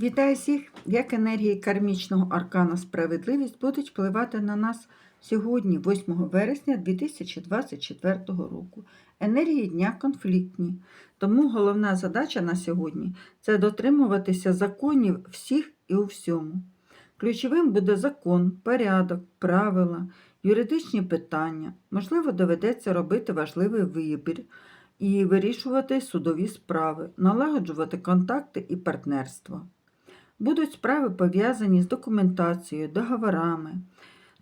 Вітаю всіх! Як енергії кармічного аркана справедливість будуть впливати на нас сьогодні, 8 вересня 2024 року. Енергії дня конфліктні. Тому головна задача на сьогодні це дотримуватися законів всіх і у всьому. Ключовим буде закон, порядок, правила, юридичні питання. Можливо, доведеться робити важливий вибір і вирішувати судові справи, налагоджувати контакти і партнерство. Будуть справи пов'язані з документацією, договорами.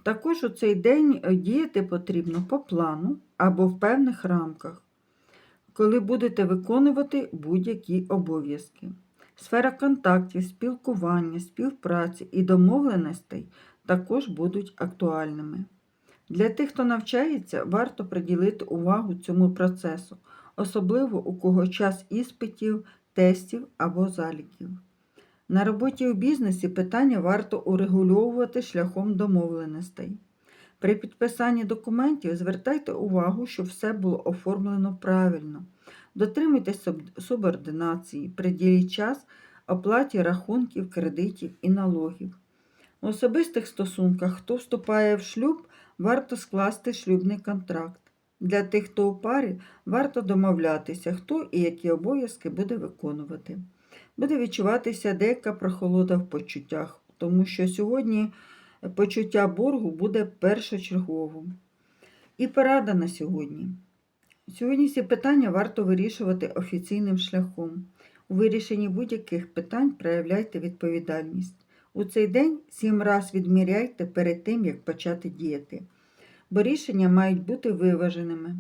Також у цей день е, діяти потрібно по плану або в певних рамках, коли будете виконувати будь-які обов'язки. Сфера контактів, спілкування, співпраці і домовленостей також будуть актуальними. Для тих, хто навчається, варто приділити увагу цьому процесу, особливо у кого час іспитів, тестів або заліків. На роботі у бізнесі питання варто урегульовувати шляхом домовленостей. При підписанні документів звертайте увагу, щоб все було оформлено правильно. Дотримуйтесь суб- субординації, приділіть час оплаті рахунків, кредитів і налогів. У особистих стосунках, хто вступає в шлюб, варто скласти шлюбний контракт. Для тих, хто у парі, варто домовлятися, хто і які обов'язки буде виконувати буде відчуватися деяка прохолода в почуттях, тому що сьогодні почуття боргу буде першочерговим. І порада на сьогодні. Сьогодні всі питання варто вирішувати офіційним шляхом. У вирішенні будь-яких питань проявляйте відповідальність. У цей день сім раз відміряйте перед тим, як почати діяти, бо рішення мають бути виваженими.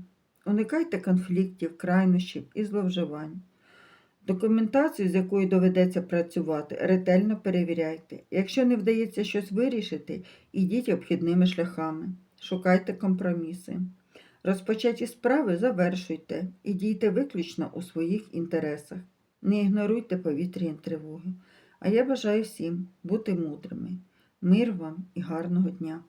Уникайте конфліктів, крайнощів і зловживань. Документацію, з якою доведеться працювати, ретельно перевіряйте. Якщо не вдається щось вирішити, ідіть обхідними шляхами, шукайте компроміси. Розпочаті справи завершуйте і дійте виключно у своїх інтересах. Не ігноруйте повітряні тривоги. А я бажаю всім бути мудрими. Мир вам і гарного дня!